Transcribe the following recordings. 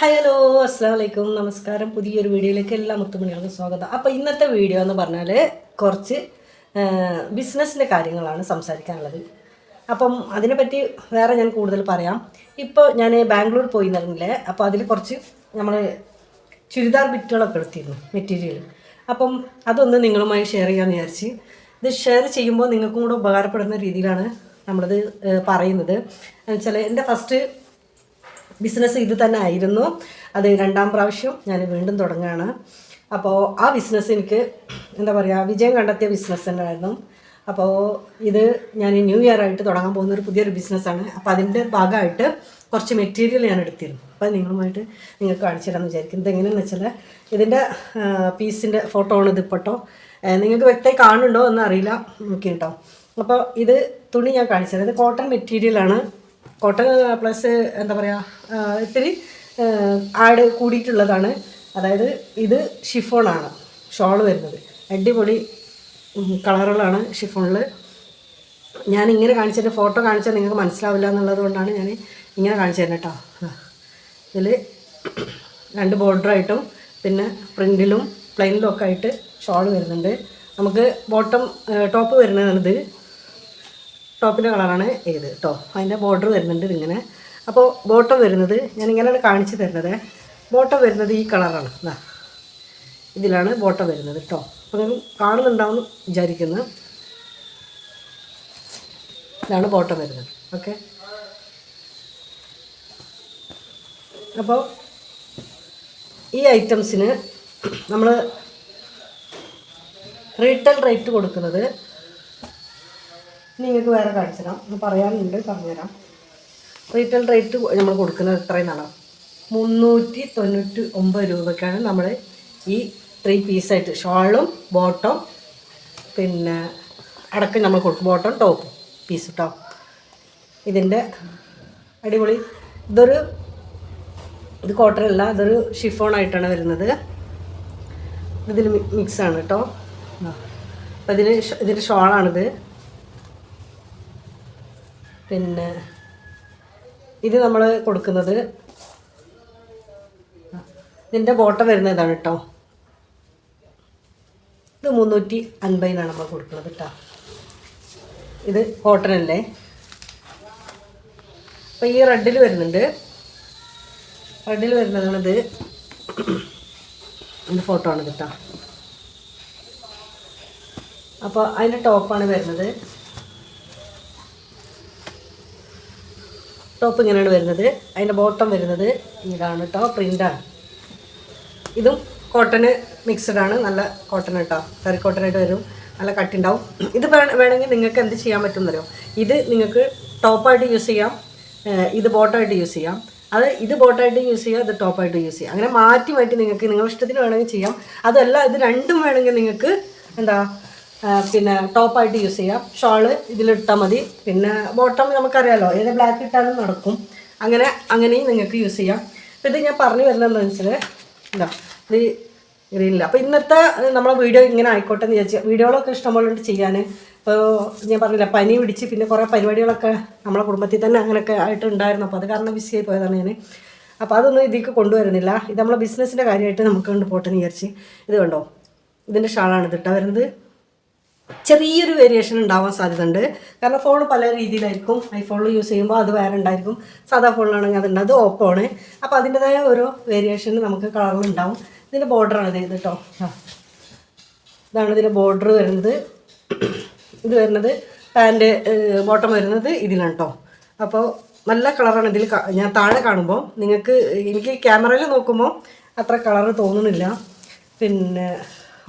Hi hello അസ്സാം വലൈക്കും നമസ്കാരം. പുതിയൊരു വീഡിയോയിലേക്ക് എല്ലാ മുത്തുമണികൾക്കും സ്വാഗതം. അപ്പോൾ ഇന്നത്തെ വീഡിയോ എന്ന് പറഞ്ഞാൽ കുറച്ച് ബിസിനസ്സിന്റെ കാര്യങ്ങളാണ് സംസാരിക്കാനുള്ളത്. അപ്പം അതിനെപ്പറ്റി വേറെ ഞാൻ കൂടുതൽ പറയാം. ഇപ്പോൾ ഞാൻ ബാംഗ്ലൂർ പോയി നടന്നില്ലേ അപ്പോൾ അതിൽ കുറച്ച് നമ്മൾ ചുരിദാർ ബിറ്റുകളൊക്കെ എടുത്തിരുന്നു മെറ്റീരിയൽ അപ്പം അതൊന്ന് നിങ്ങളുമായി ഷെയർ ചെയ്യാമെന്ന് വിചാരിച്ച്. ഇത് ഷെയർ ചെയ്യുമ്പോൾ നിങ്ങൾക്കും കൂടെ ഉപകാരപ്പെടുന്ന രീതിയിലാണ് നമ്മളത് പറയുന്നത്. എന്നുവെച്ചാൽ എന്റെ ഫസ്റ്റ് ബിസിനസ് ഇത് തന്നെ ആയിരുന്നു. അത് രണ്ടാം പ്രാവശ്യം ഞാൻ വീണ്ടും തുടങ്ങുകയാണ് അപ്പോൾ ആ ബിസിനസ് എനിക്ക് എന്താ പറയുക വിജയം കണ്ടെത്തിയ ബിസിനസ് തന്നെ ആയിരുന്നു അപ്പോൾ ഇത് ഞാൻ ന്യൂ ഇയർ ആയിട്ട് തുടങ്ങാൻ പോകുന്ന ഒരു പുതിയൊരു ബിസിനസ്സാണ് അപ്പോൾ അതിന്റെ ഭാഗമായിട്ട് കുറച്ച് മെറ്റീരിയൽ ഞാൻ എടുത്തിരുന്നു. അപ്പോൾ നിങ്ങളുമായിട്ട് നിങ്ങൾക്ക് കാണിച്ചു തരാമെന്ന് വിചാരിക്കും ഇതെങ്ങനെയാണെന്ന് വെച്ചാൽ ഇതിന്റെ പീസിന്റെ ഫോട്ടോ ആണ് ഇത് ഇപ്പോട്ടോ നിങ്ങൾക്ക് വ്യക്തമായി കാണുന്നുണ്ടോ എന്ന് അറിയില്ല. നോക്കി കേട്ടോ അപ്പോൾ ഇത് തുണി ഞാൻ കാണിച്ചത് ഇത് കോട്ടൺ മെറ്റീരിയലാണ് കോട്ടൺ പ്ലസ് എന്താ പറയുക ഇത്തിരി ആഡ് കൂടിയിട്ടുള്ളതാണ്. അതായത് ഇത് ഷിഫോണാണ് ഷോൾ വരുന്നത്. അടിപൊളി കളറുകളാണ് ഷിഫോണിൽ ഞാൻ ഇങ്ങനെ കാണിച്ചതിന്റെ ഫോട്ടോ കാണിച്ചാൽ നിങ്ങൾക്ക് മനസ്സിലാവില്ല എന്നുള്ളത് കൊണ്ടാണ് ഞാൻ ഇങ്ങനെ കാണിച്ചു തരുന്നത് കേട്ടോ ഇതിൽ രണ്ട് ബോർഡറായിട്ടും പിന്നെ പ്രിന്റിലും പ്ലെയിനിലും ഒക്കെ ആയിട്ട് ഷോൾ വരുന്നുണ്ട്. നമുക്ക് ബോട്ടം ടോപ്പ് വരുന്നതാണിത്. ടോപ്പിന്റെ കളറാണ് ഏത്. കേട്ടോ അതിന്റെ ബോർഡർ വരുന്നുണ്ട് ഇതിങ്ങനെ. അപ്പോൾ ബോട്ടം വരുന്നത് ഞാൻ ഇങ്ങനെയാണ് കാണിച്ചു തരുന്നത്. ബോട്ടം വരുന്നത് ഈ കളറാണ്. ഇതാ ഇതിലാണ് ബോട്ടം വരുന്നത് കേട്ടോ അപ്പോൾ നിങ്ങൾ കാണുന്നുണ്ടാവും വിചാരിക്കുന്നു. ഇതാണ് ബോട്ടം വരുന്നത്. ഓക്കെ അപ്പോൾ ഈ ഐറ്റംസിന് നമ്മൾ റീറ്റെയിൽ റേറ്റ് കൊടുക്കുന്നത് നിങ്ങൾക്ക് വേറെ കാണിച്ചു തരാം പറയാനുണ്ട് പറഞ്ഞുതരാം. റീറ്റെയിൽ റേറ്റ് നമ്മൾ കൊടുക്കുന്നത് എത്രയും നാളാണ് മുന്നൂറ്റി തൊണ്ണൂറ്റി ഒമ്പത് രൂപയ്ക്കാണ് നമ്മൾ ഈ ത്രീ പീസായിട്ട് ഷോളും ബോട്ടം പിന്നെ അടക്കം നമ്മൾ കൊടുക്കും. ബോട്ടം ടോപ്പും പീസ് കേട്ടോ ഇതിന്റെ അടിപൊളി. ഇതൊരു ഇത് കോട്ടൺ അല്ല ഇതൊരു ഷിഫോൺ ആയിട്ടാണ് വരുന്നത്. ഇതിൽ മിക്സാണ് കേട്ടോ അപ്പോൾ ഇതിന് ഇതിന്റെ ഷോളാണിത്. പിന്നെ ഇത് നമ്മൾ കൊടുക്കുന്നത് ഇതിന്റെ ബോട്ടം വരുന്ന ഇതാണ് കേട്ടോ. ഇത് മുന്നൂറ്റി അൻപതിനാണ് നമ്മൾ കൊടുക്കുന്നത് കേട്ടോ. ഇത് കോട്ടൺ അല്ലേ? അപ്പോൾ ഈ റെഡിൽ വരുന്നുണ്ട്. റെഡിൽ വരുന്നതാണിത്. ഇത് ഫോട്ടോ ആണ് കേട്ടോ. അപ്പോൾ അതിന്റെ ടോപ്പാണ് വരുന്നത്. ടോപ്പ് ഇങ്ങനെയാണ് വരുന്നത്. അതിന്റെ ബോട്ടം വരുന്നത് ഇതാണ് കേട്ടോ പ്രിന്റാണ് ഇതും കോട്ടന് മിക്സഡ് ആണ്. നല്ല കോട്ടൺ കേട്ടോ കറി കോട്ടനായിട്ട് വരും. നല്ല കട്ടുണ്ടാവും ഇത് വേണമെങ്കിൽ നിങ്ങൾക്ക് എന്ത് ചെയ്യാൻ പറ്റും എന്നറിയോ? ഇത് നിങ്ങൾക്ക് ടോപ്പായിട്ട് യൂസ് ചെയ്യാം. ഇത് ബോട്ടമായിട്ട് യൂസ് ചെയ്യാം. അത് ഇത് ബോട്ടായിട്ട് യൂസ് ചെയ്യാം ഇത് ടോപ്പായിട്ട് യൂസ് ചെയ്യാം അങ്ങനെ മാറ്റി മാറ്റി നിങ്ങൾക്ക് നിങ്ങളുടെ ഇഷ്ടത്തിന് വേണമെങ്കിൽ ചെയ്യാം. അതല്ല ഇത് രണ്ടും വേണമെങ്കിൽ നിങ്ങൾക്ക് എന്താ പിന്നെ ടോപ്പായിട്ട് യൂസ് ചെയ്യാം. ഷോൾ ഇതിലിട്ടാൽ മതി. പിന്നെ ബോട്ടം നമുക്കറിയാലോ ഏത് ബ്ലാക്ക് ഇട്ടാലും നടക്കും. അങ്ങനെ അങ്ങനെയും നിങ്ങൾക്ക് യൂസ് ചെയ്യാം. അപ്പോൾ ഇത് ഞാൻ പറഞ്ഞു വരുന്നതെന്ന് വെച്ചാൽ എന്താ ഇത് ഗ്രീനില്ല അപ്പോൾ ഇന്നത്തെ നമ്മളെ വീഡിയോ ഇങ്ങനെ ആയിക്കോട്ടെ എന്ന് വിചാരിച്ചു വീഡിയോകളൊക്കെ ഇഷ്ടംപോലെ ചെയ്യാൻ ഇപ്പോൾ ഞാൻ പറഞ്ഞില്ല പനി പിടിച്ച് പിന്നെ കുറേ പരിപാടികളൊക്കെ നമ്മളെ കുടുംബത്തിൽ തന്നെ അങ്ങനെയൊക്കെ ആയിട്ടുണ്ടായിരുന്നു. അപ്പോൾ അത് കാരണം ബിസി ആയി പോയതാണ് ഞാൻ അപ്പോൾ അതൊന്നും ഇതിലേക്ക് കൊണ്ടുവരുന്നില്ല. ഇത് നമ്മളെ ബിസിനസ്സിന്റെ കാര്യമായിട്ട് നമുക്ക് കൊണ്ട് പോട്ടെന്ന് വിചാരിച്ച്. ഇത് കണ്ടോ? ഇതിന്റെ ഷാളാണ് ഇതിട്ടാ വരുന്നത്. ചെറിയൊരു വേരിയേഷൻ ഉണ്ടാവാൻ സാധ്യതയുണ്ട്. കാരണം ഫോൺ പല രീതിയിലായിരിക്കും. ഐഫോണിൽ യൂസ് ചെയ്യുമ്പോൾ അത് വേറെ ഉണ്ടായിരിക്കും. സാധാ ഫോണിലാണെങ്കിൽ അതുണ്ട്. അത് ഓപ്പോ ആണ്. അപ്പോൾ അതിന്റെതായ ഓരോ വേരിയേഷൻ നമുക്ക് കളറിൽ ഉണ്ടാവും. ഇതിന്റെ ബോർഡറാണ് ഇത് കേട്ടോ. ഇതാണ് ഇതിന്റെ ബോർഡർ വരുന്നത്. ഇത് വരുന്നത് പാന്റ് ബോട്ടം വരുന്നത് ഇതിലാണ് കേട്ടോ. അപ്പോൾ നല്ല കളറാണ് ഇതിൽ ഞാൻ താഴെ കാണുമ്പോൾ നിങ്ങൾക്ക് എനിക്ക് ക്യാമറയിൽ നോക്കുമ്പോൾ അത്ര കളറ് തോന്നുന്നില്ല. പിന്നെ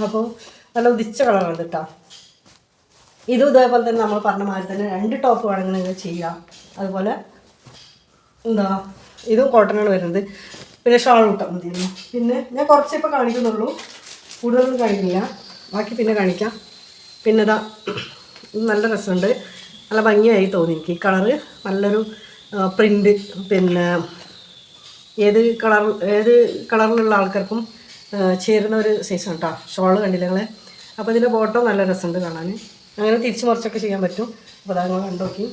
അപ്പോൾ നല്ല ഉദിച്ച കളറാണ് കേട്ടോ. ഇതും ഇതേപോലെ തന്നെ നമ്മൾ പറഞ്ഞ മാതിരി തന്നെ രണ്ട് ടോപ്പ് വേണമെങ്കിൽ നിങ്ങൾ ചെയ്യാം. അതുപോലെ എന്താ ഇതും കോട്ടനാണ് വരുന്നത്. പിന്നെ ഷാൾ കിട്ടാൻ മതിയായിരുന്നു. പിന്നെ ഞാൻ കുറച്ച് ഇപ്പം കാണിക്കുന്നുള്ളൂ. കൂടുതലൊന്നും കാണിക്കില്ല. ബാക്കി പിന്നെ കാണിക്കാം. പിന്നെ ഇതാ നല്ല രസമുണ്ട്. നല്ല ഭംഗിയായി തോന്നി എനിക്ക്. ഈ കളറ് നല്ലൊരു പ്രിന്റ് പിന്നെ ഏത് കളർ ഏത് കളറിലുള്ള ആൾക്കാർക്കും ചേരുന്ന ഒരു സൈസാണ് കേട്ടോ ഷോൾ കണ്ടില്ല നിങ്ങളെ? അപ്പോൾ ഇതിന്റെ ഫോട്ടോ നല്ല രസമുണ്ട് കാണാൻ. അങ്ങനെ തിരിച്ച് മറിച്ചൊക്കെ ചെയ്യാൻ പറ്റും. അപ്പോൾ അതാ നിങ്ങൾ കണ്ടു നോക്കി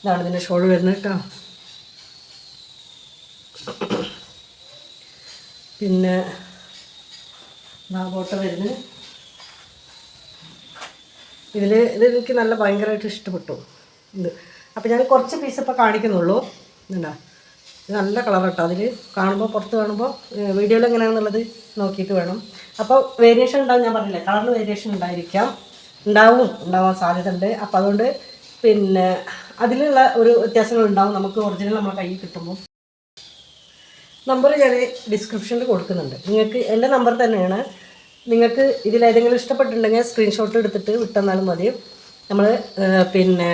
ഇതാണ് ഇതിന്റെ ഷോൾ വരുന്നത് കേട്ടോ. പിന്നെ നാഗോട്ട വരുന്നത്. ഇതിൽ ഇത് എനിക്ക് നല്ല ഭയങ്കരമായിട്ട് ഇഷ്ടപ്പെട്ടു. ഇത്. അപ്പോൾ ഞാൻ കുറച്ച് പീസ് ഇപ്പോൾ കാണിക്കുന്നുള്ളൂ. എന്താ ഇത് നല്ല കളർ കേട്ടോ. അതിൽ കാണുമ്പോൾ പുറത്ത് കാണുമ്പോൾ വീഡിയോയിൽ എങ്ങനെയാണെന്നുള്ളത് നോക്കിയിട്ട് വേണം. അപ്പോൾ വേരിയേഷൻ ഉണ്ടാകും ഞാൻ പറഞ്ഞില്ലേ? കളറിൽ വേരിയേഷൻ ഉണ്ടായിരിക്കാം. ഉണ്ടാവും ഉണ്ടാവാൻ സാധ്യത ഉണ്ട് അപ്പം അതുകൊണ്ട് പിന്നെ അതിലുള്ള ഒരു വ്യത്യാസങ്ങൾ ഉണ്ടാവും. നമുക്ക് ഒറിജിനൽ നമ്മളെ കയ്യിൽ കിട്ടുമ്പോൾ. നമ്പർ ഞാൻ ഡിസ്ക്രിപ്ഷനിൽ കൊടുക്കുന്നുണ്ട്. നിങ്ങൾക്ക് എന്റെ നമ്പർ തന്നെയാണ്. നിങ്ങൾക്ക് ഇതിലേതെങ്കിലും ഇഷ്ടപ്പെട്ടിട്ടുണ്ടെങ്കിൽ സ്ക്രീൻഷോട്ട് എടുത്തിട്ട് വിട്ടെന്നാലും മതി. നമ്മൾ പിന്നെ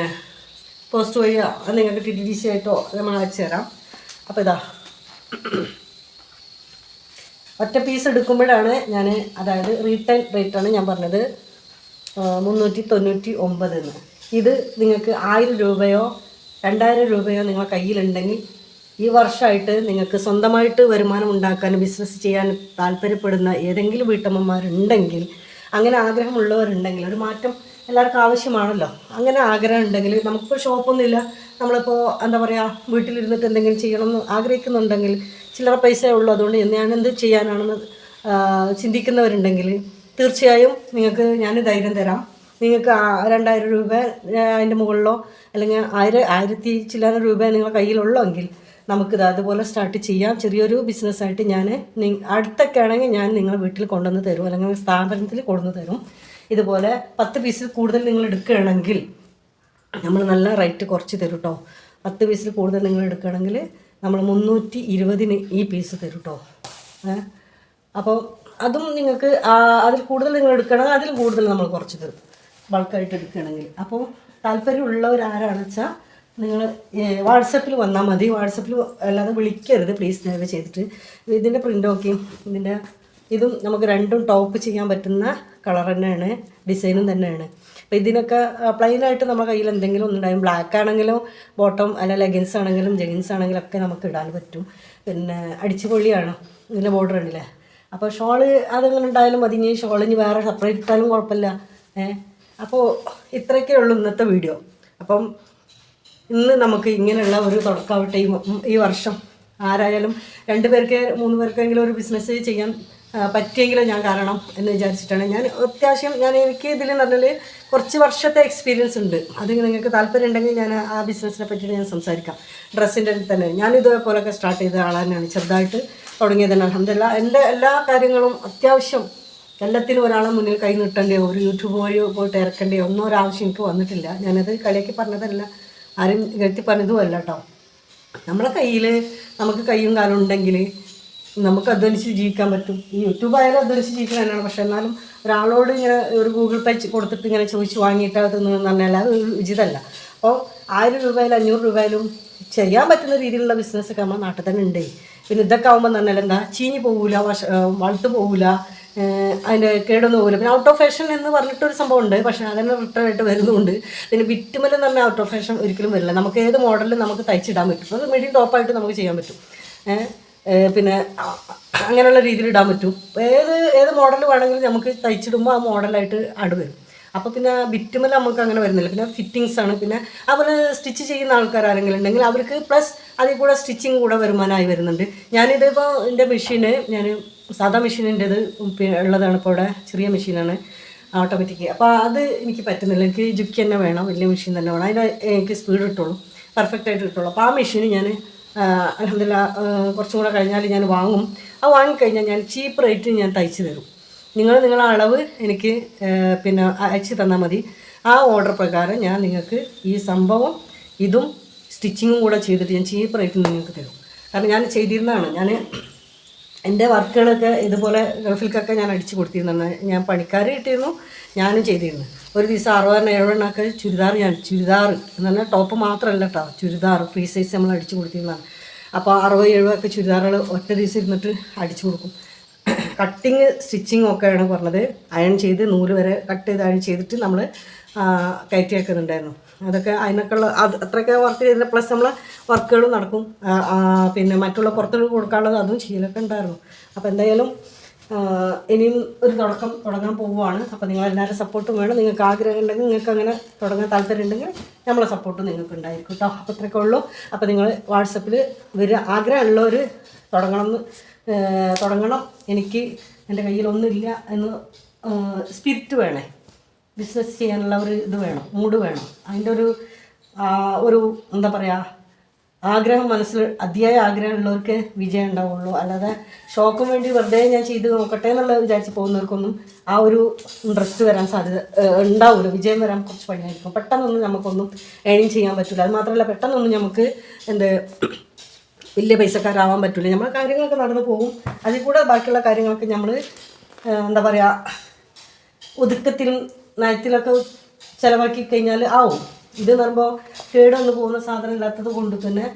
പോസ്റ്റ് വഴിയോ നിങ്ങൾക്ക് ടി ഡി സി ആയിട്ടോ നമ്മൾ അയച്ചു തരാം. അപ്പോൾ ഇതാ. ഒറ്റ പീസ് എടുക്കുമ്പോഴാണ് ഞാൻ അതായത് റീറ്റെയിൽ റേറ്റാണ് ഞാൻ പറഞ്ഞത്. മുന്നൂറ്റി തൊണ്ണൂറ്റി ഒമ്പത് എന്ന് ഇത് നിങ്ങൾക്ക് ആയിരം രൂപയോ രണ്ടായിരം രൂപയോ നിങ്ങളെ കയ്യിലുണ്ടെങ്കിൽ ഈ വർഷമായിട്ട് നിങ്ങൾക്ക് സ്വന്തമായിട്ട് വരുമാനം ഉണ്ടാക്കാൻ ബിസിനസ് ചെയ്യാൻ താല്പര്യപ്പെടുന്ന ഏതെങ്കിലും വീട്ടമ്മമാരുണ്ടെങ്കിൽ അങ്ങനെ ആഗ്രഹമുള്ളവരുണ്ടെങ്കിൽ ഒരു മാറ്റം എല്ലാവർക്കും ആവശ്യമാണല്ലോ. അങ്ങനെ ആഗ്രഹം ഉണ്ടെങ്കിൽ നമുക്കിപ്പോൾ ഷോപ്പൊന്നുമില്ല നമ്മളിപ്പോൾ എന്താ പറയുക വീട്ടിലിരുന്നിട്ട് എന്തെങ്കിലും ചെയ്യണമെന്ന് ആഗ്രഹിക്കുന്നുണ്ടെങ്കിൽ ചില്ലറ പൈസയേ ഉള്ളൂ. അതുകൊണ്ട് ഞാൻ എന്ത് ചെയ്യാനാണെന്ന് ചിന്തിക്കുന്നവരുണ്ടെങ്കിൽ തീർച്ചയായും നിങ്ങൾക്ക് ഞാൻ ധൈര്യം തരാം. നിങ്ങൾക്ക് രണ്ടായിരം രൂപ അതിന്റെ മുകളിലോ അല്ലെങ്കിൽ ആയിരം ആയിരത്തി ചില്ലാനം രൂപ നിങ്ങളുടെ കയ്യിലുള്ളെങ്കിൽ നമുക്കിത് അതുപോലെ സ്റ്റാർട്ട് ചെയ്യാം. ചെറിയൊരു ബിസിനസ്സായിട്ട് ഞാൻ അടുത്തൊക്കെ ആണെങ്കിൽ ഞാൻ നിങ്ങളെ വീട്ടിൽ കൊണ്ടുവന്ന് തരും അല്ലെങ്കിൽ സ്ഥാപനത്തിൽ കൊണ്ടുവന്ന് തരും. ഇതുപോലെ പത്ത് പീസിൽ കൂടുതൽ നിങ്ങൾ എടുക്കുകയാണെങ്കിൽ നമ്മൾ നല്ല റേറ്റ് കുറച്ച് തരും കേട്ടോ പത്ത് പീസിൽ കൂടുതൽ നിങ്ങൾ എടുക്കുകയാണെങ്കിൽ നമ്മൾ മുന്നൂറ്റി ഇരുപതിന് ഈ പീസ് തരും കേട്ടോ അപ്പോൾ അതും നിങ്ങൾക്ക് അതിൽ കൂടുതൽ നിങ്ങൾ എടുക്കണമെങ്കിൽ അതിൽ കൂടുതൽ നമ്മൾ കുറച്ച് തരും ബൾക്കായിട്ട് എടുക്കുകയാണെങ്കിൽ. അപ്പോൾ താല്പര്യമുള്ളവരാരാണെന്ന് വെച്ചാൽ നിങ്ങൾ വാട്സപ്പിൽ വന്നാൽ മതി. വാട്സപ്പിൽ അല്ലാതെ വിളിക്കരുത്. പ്ലീസ് ദയവ് ചെയ്തിട്ട്. ഇതിന്റെ പ്രിന്റ് നോക്കിയും ഇതിന്റെ ഇതും നമുക്ക് രണ്ടും ടോപ്പ് ചെയ്യാൻ പറ്റുന്ന കളർ തന്നെയാണ്. ഡിസൈനും തന്നെയാണ്. അപ്പോൾ ഇതിനൊക്കെ പ്ലെയിനായിട്ട് നമ്മുടെ കയ്യിൽ എന്തെങ്കിലും ഒന്നുണ്ടായും ബ്ലാക്ക് ആണെങ്കിലും ബോട്ടം അല്ല ലെഗിൻസ് ആണെങ്കിലും ജെഗിൻസ് ആണെങ്കിലും ഒക്കെ നമുക്ക് ഇടാൻ പറ്റും. പിന്നെ അടിച്ചുപൊളിയാണ്. ഇതിന്റെ ബോർഡർ ഉണ്ടല്ലേ അപ്പോൾ ഷോൾ അതങ്ങനെ ഉണ്ടായാലും മതി. ഇനി ഷോളിന് വേറെ സെപ്പറേറ്റ് ഇട്ടാലും കുഴപ്പമില്ല. ഏഹ് അപ്പോൾ ഇത്രയൊക്കെ ഉള്ളൂ ഇന്നത്തെ വീഡിയോ അപ്പം ഇന്ന് നമുക്ക് ഇങ്ങനെയുള്ള ഒരു തുടക്കമാവട്ടെ. ഈ ഈ വർഷം ആരായാലും രണ്ട് പേർക്ക് മൂന്ന് പേർക്കെങ്കിലും ഒരു ബിസിനസ് ചെയ്യാൻ പറ്റിയെങ്കിലും ഞാൻ കാരണം എന്ന് വിചാരിച്ചിട്ടാണ്. ഞാൻ അത്യാവശ്യം ഞാൻ എനിക്ക് ഇതിൽ പറഞ്ഞാൽ കുറച്ച് വർഷത്തെ എക്സ്പീരിയൻസ് ഉണ്ട്. അത് നിങ്ങൾക്ക് താല്പര്യം ഉണ്ടെങ്കിൽ ഞാൻ ആ ബിസിനസ്സിനെ പറ്റിയിട്ട് ഞാൻ സംസാരിക്കാം. ഡ്രസ്സിന്റെ തന്നെ. ഞാൻ ഇതേപോലെയൊക്കെ സ്റ്റാർട്ട് ചെയ്ത ആളാണ്. ചെറുതായിട്ട് തുടങ്ങിയതാണ് അലഹമില്ല എന്റെ എല്ലാ കാര്യങ്ങളും അത്യാവശ്യം എല്ലാത്തിനും ഒരാളെ മുന്നിൽ കൈ നീട്ടേണ്ടയോ ഒരു യൂട്യൂബ് വഴി പോയിട്ട് ഇറക്കേണ്ടയോ ഒന്നും ഒരാവശ്യം എനിക്ക് വന്നിട്ടില്ല. ഞാനത് കളിയാക്കി പറഞ്ഞതല്ല. ആരും ഇകഴ്ത്തി പറഞ്ഞതും അല്ല കേട്ടോ നമ്മളെ കയ്യിൽ നമുക്ക് കൈയും കാലും ഉണ്ടെങ്കിൽ നമുക്ക് അധ്വാനിച്ച് ജീവിക്കാൻ പറ്റും. ഈ യൂട്യൂബ് ആയാലും അധ്വാനിച്ച് ജീവിക്കാൻ തന്നെയാണ്. പക്ഷെ എന്നാലും ഒരാളോട് ഇങ്ങനെ ഒരു ഗൂഗിൾ പേ കൊടുത്തിട്ട് ഇങ്ങനെ ചോദിച്ച് വാങ്ങിയിട്ട് അത് തിന്നു പറഞ്ഞാൽ അത് ഉചിതമല്ല അപ്പോൾ ആയിരം രൂപയിലും അഞ്ഞൂറ് രൂപയിലും ചെയ്യാൻ പറ്റുന്ന രീതിയിലുള്ള ബിസിനസ്സൊക്കെ നമ്മുടെ നാട്ടിൽ തന്നെ ഉണ്ട്. പിന്നെ ഇതൊക്കെ ആകുമ്പോൾ പറഞ്ഞാൽ എന്താ ചീഞ്ഞ് പോകില്ല വശ വളർത്ത് പോകില്ല അതിന്റെ കേടൊന്നും പോകില്ല പിന്നെ ഔട്ട് ഓഫ് ഫാഷൻ എന്ന് പറഞ്ഞിട്ടൊരു സംഭവം ഉണ്ട് പക്ഷേ അതന്നെ റിട്ടേൺ ആയിട്ട് വരുന്നുണ്ട്. പിന്നെ ബിറ്റുമൽ എന്ന് പറഞ്ഞാൽ ഔട്ട് ഓഫ് ഫാഷൻ ഒരിക്കലും വരില്ല. നമുക്ക് ഏത് മോഡലിൽ നമുക്ക് തയ്ച്ചിടാൻ പറ്റും. അത് മീഡിയം ടോപ്പായിട്ട് നമുക്ക് ചെയ്യാൻ പറ്റും. പിന്നെ അങ്ങനെയുള്ള രീതിയിൽ ഇടാൻ പറ്റും. ഏത് ഏത് മോഡൽ വേണമെങ്കിലും നമുക്ക് തയ്ച്ചിടുമ്പോൾ ആ മോഡലായിട്ട് ആട് വരും. അപ്പോൾ പിന്നെ ബിറ്റുമെല്ലാം നമുക്ക് അങ്ങനെ വരുന്നില്ല. പിന്നെ ഫിറ്റിങ്സ് ആണ്. പിന്നെ അവർ സ്റ്റിച്ച് ചെയ്യുന്ന ആൾക്കാർ ആരെങ്കിലും ഉണ്ടെങ്കിൽ അവർക്ക് പ്ലസ് അതിൽ കൂടെ സ്റ്റിച്ചിങ് കൂടെ വരുമാനമായി വരുന്നുണ്ട്. ഞാനിതിപ്പോൾ എന്റെ മെഷീന് ഞാൻ സാധാ മെഷീനിന്റെത് ഉള്ളതാണ് ഇപ്പോൾ ഇവിടെ ചെറിയ മെഷീനാണ് ഓട്ടോമാറ്റിക് അപ്പോൾ അത് എനിക്ക് പറ്റുന്നില്ല. എനിക്ക് ജുക്കി തന്നെ വേണം. വലിയ മെഷീൻ തന്നെ വേണം. അതിന് എനിക്ക് സ്പീഡ് കിട്ടുള്ളൂ. പെർഫെക്റ്റ് ആയിട്ട് കിട്ടുള്ളൂ. അപ്പോൾ ആ മെഷീൻ ഞാൻ അലഹമില്ല കുറച്ചും കൂടെ കഴിഞ്ഞാൽ ഞാൻ വാങ്ങും. ആ വാങ്ങിക്കഴിഞ്ഞാൽ ഞാൻ ചീപ്പ് റേറ്റിന് ഞാൻ തയ്ച്ച് തരും. നിങ്ങൾ നിങ്ങൾ അളവ് എനിക്ക് പിന്നെ അയച്ചു തന്നാൽ മതി. ആ ഓർഡർ പ്രകാരം ഞാൻ നിങ്ങൾക്ക് ഈ സംഭവം ഇതും സ്റ്റിച്ചിങ്ങും കൂടെ ചെയ്തിട്ട് ഞാൻ ചീപ്പ് റേറ്റിൽ നിങ്ങൾക്ക് തരും. കാരണം ഞാൻ ചെയ്തിരുന്നതാണ്. ഞാൻ എന്റെ വർക്കുകളൊക്കെ ഇതുപോലെ ഗൾഫിൽക്കൊക്കെ ഞാൻ അടിച്ചു കൊടുത്തിരുന്നു ഞാൻ പണിക്കാർ കിട്ടിയിരുന്നു ഞാനും ചെയ്തിരുന്നു. ഒരു ദിവസം അറുപതെണ്ണം ഏഴെണ്ണമൊക്കെ ചുരിദാർ ഞാൻ ചുരിദാർ എന്ന് പറഞ്ഞാൽ ടോപ്പ് മാത്രമല്ല കേട്ടോ ചുരിദാർ ഫ്രീ സൈസ് നമ്മൾ അടിച്ചു കൊടുത്തിരുന്നതാണ്. അപ്പോൾ അറുപത് എഴുപതൊക്കെ ചുരിദാറുകൾ ഒറ്റ ദിവസം ഇരുന്നിട്ട് അടിച്ചു കൊടുക്കും. കട്ടിങ് സ്റ്റിച്ചിങ് ഒക്കെയാണ് പറഞ്ഞത്. അയൺ ചെയ്ത് നൂൽ വരെ കട്ട് ചെയ്ത് അയൺ ചെയ്തിട്ട് നമ്മൾ കയറ്റി വെക്കുന്നുണ്ടായിരുന്നു അതൊക്കെ അതിനൊക്കെയുള്ള അത് അത്രയൊക്കെ വർക്ക് ചെയ്തിട്ട് പ്ലസ് നമ്മൾ വർക്കുകളും നടക്കും. പിന്നെ മറ്റുള്ള പുറത്തുള്ള കൊടുക്കാനുള്ളത് അതും ചെയ്യലൊക്കെ ഉണ്ടായിരുന്നു. അപ്പോൾ എന്തായാലും ഇനിയും ഒരു തുടക്കം തുടങ്ങാൻ പോവുകയാണ് അപ്പോൾ നിങ്ങൾ എല്ലാവരും സപ്പോർട്ടും വേണം. നിങ്ങൾക്ക് ആഗ്രഹം ഉണ്ടെങ്കിൽ നിങ്ങൾക്ക് അങ്ങനെ തുടങ്ങാൻ താല്പര്യം ഉണ്ടെങ്കിൽ നമ്മളെ സപ്പോർട്ട് നിങ്ങൾക്ക് ഉണ്ടായിരിക്കും കേട്ടോ അപ്പോൾ അത്രയൊക്കെ ഉള്ളൂ. അപ്പോൾ നിങ്ങൾ വാട്സപ്പിൽ വരിക. ആഗ്രഹമുള്ളവർ തുടങ്ങണം എന്ന് തുടങ്ങണം? എനിക്ക് എന്റെ കയ്യിലൊന്നുമില്ല എന്ന് സ്പിരിറ്റ് വേണേ. ബിസിനസ് ചെയ്യാനുള്ള ഒരു ഇത് വേണം മൂഡ് വേണം. അതിന്റെ ഒരു ഒരു എന്താ പറയുക ആഗ്രഹം മനസ്സിൽ അതിയായ ആഗ്രഹമുള്ളവർക്ക് വിജയം ഉണ്ടാവുള്ളൂ. അല്ലാതെ ഷോക്കും വേണ്ടി വെറുതെ ഞാൻ ചെയ്ത് നോക്കട്ടെ എന്നുള്ളത് വിചാരിച്ച് പോകുന്നവർക്കൊന്നും ആ ഒരു ഇൻട്രസ്റ്റ് വരാൻ സാധ്യത ഉണ്ടാവില്ല വിജയം വരാൻ കുറച്ച് പണിയായിരിക്കും. പെട്ടെന്നൊന്നും നമുക്കൊന്നും ഏണിങ് ചെയ്യാൻ പറ്റില്ല അത് മാത്രമല്ല പെട്ടെന്നൊന്നും നമുക്ക് എന്ത് വലിയ പൈസക്കാരാവാൻ പറ്റില്ല നമ്മൾ കാര്യങ്ങളൊക്കെ നടന്നു പോകും. അതിൽ കൂടെ ബാക്കിയുള്ള കാര്യങ്ങളൊക്കെ നമ്മൾ എന്താ പറയുക ഒതുക്കത്തിലും നയത്തിലൊക്കെ ചിലവാക്കി കഴിഞ്ഞാൽ ആവും. ഇത് പറയുമ്പോൾ കേടൊന്ന് പോകുന്ന സാധനം ഇല്ലാത്തത് കൊണ്ട് തന്നെ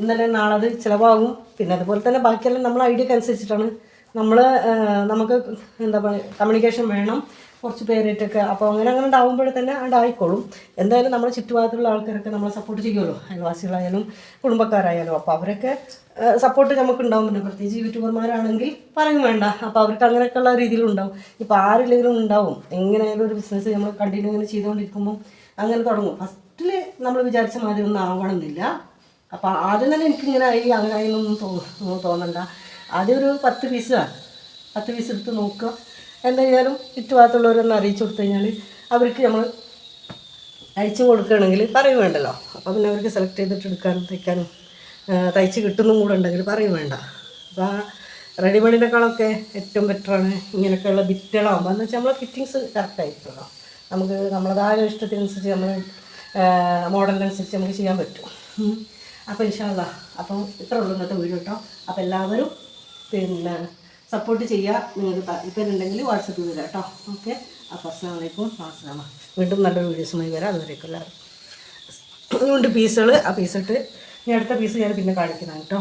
ഇന്നലെ നാളെ അത് ചിലവാകും. പിന്നെ അതുപോലെ തന്നെ ബാക്കിയെല്ലാം നമ്മൾ ഐഡിയക്ക് അനുസരിച്ചിട്ടാണ് നമ്മൾ നമുക്ക് എന്താ പറയുക കമ്മ്യൂണിക്കേഷൻ വേണം. കുറച്ച് പേരായിട്ടൊക്കെ അപ്പോൾ അങ്ങനെ അങ്ങനെ ഉണ്ടാവുമ്പോഴേ തന്നെ ഉണ്ടായിക്കോളും എന്തായാലും നമ്മുടെ ചുറ്റുപാടത്തുള്ള ആൾക്കാരൊക്കെ നമ്മളെ സപ്പോർട്ട് ചെയ്യുമല്ലോ. അയൽവാസികളായാലും കുടുംബക്കാരായാലും. അപ്പോൾ അവരൊക്കെ സപ്പോർട്ട് നമുക്ക് ഉണ്ടാവും പിന്നെ പ്രത്യേകിച്ച് യൂട്യൂബർമാരാണെങ്കിൽ പറയും വേണ്ട. അപ്പോൾ അവർക്ക് അങ്ങനെയൊക്കെയുള്ള രീതിയിലുണ്ടാവും ഇപ്പോൾ ആരില്ലെങ്കിലും ഉണ്ടാവും. എങ്ങനെയായാലും ഒരു ബിസിനസ് നമ്മൾ കണ്ടിന്യൂ ഇങ്ങനെ ചെയ്തുകൊണ്ടിരിക്കുമ്പോൾ അങ്ങനെ തുടങ്ങും. ഫസ്റ്റിൽ നമ്മൾ വിചാരിച്ച മാതിരി ഒന്നും ആവണമെന്നില്ല. അപ്പോൾ ആദ്യം തന്നെ എനിക്കിങ്ങനെ ആയി അങ്ങനെ ആയി എന്നൊന്നും തോന്നു തോന്നണ്ട. ആദ്യം ഒരു പത്ത് പീസാണ് പത്ത് പീസ് എടുത്ത് നോക്കുക. എന്തായാലും ചുറ്റുഭാഗത്തുള്ളവരൊന്ന് അറിയിച്ചു കൊടുത്തു കഴിഞ്ഞാൽ അവർക്ക് നമ്മൾ അയച്ചു കൊടുക്കുകയാണെങ്കിൽ പറയും വേണ്ടല്ലോ. അപ്പോൾ പിന്നെ അവർക്ക് സെലക്ട് ചെയ്തിട്ട് എടുക്കാനും തയ്ക്കാനും തയ്ച്ച് കിട്ടുന്നും കൂടെ ഉണ്ടെങ്കിൽ പറയും വേണ്ട. അപ്പോൾ ആ റെഡിമെയ്ഡിനേക്കാളൊക്കെ ഏറ്റവും ബെറ്ററാണ് ഇങ്ങനെയൊക്കെയുള്ള ബിറ്റുകളാകുമ്പോൾ എന്ന് വെച്ചാൽ നമ്മളെ ഫിറ്റിങ്സ് കറക്റ്റായിട്ടുള്ളൂ നമുക്ക് നമ്മളതായ ഇഷ്ടത്തിനനുസരിച്ച് നമ്മൾ മോഡലിനനുസരിച്ച് നമുക്ക് ചെയ്യാൻ പറ്റും. അപ്പോൾ ഇൻഷാല്ല അപ്പം ഇത്ര ഉള്ളൂ ഇന്നത്തെ വീഡിയോ കേട്ടോ. അപ്പോൾ എല്ലാവരും പിന്നെ സപ്പോർട്ട് ചെയ്യുക നിങ്ങൾക്ക് താല്പര്യം ഉണ്ടെങ്കിൽ ചെയ്ത് വരാം കേട്ടോ ഓക്കെ അപ്പോൾ അസ്സാം വലൈക്കും അസ്സാം വീണ്ടും നല്ലൊരു വീഡിയോസുമായി വരാം. അതുവരേക്കും എല്ലാവരും അതുകൊണ്ട് പീസുകൾ ആ പീസിട്ട് ഇനി അടുത്ത പീസ് ഞാൻ പിന്നെ കാണിക്കുന്നതാണ് കേട്ടോ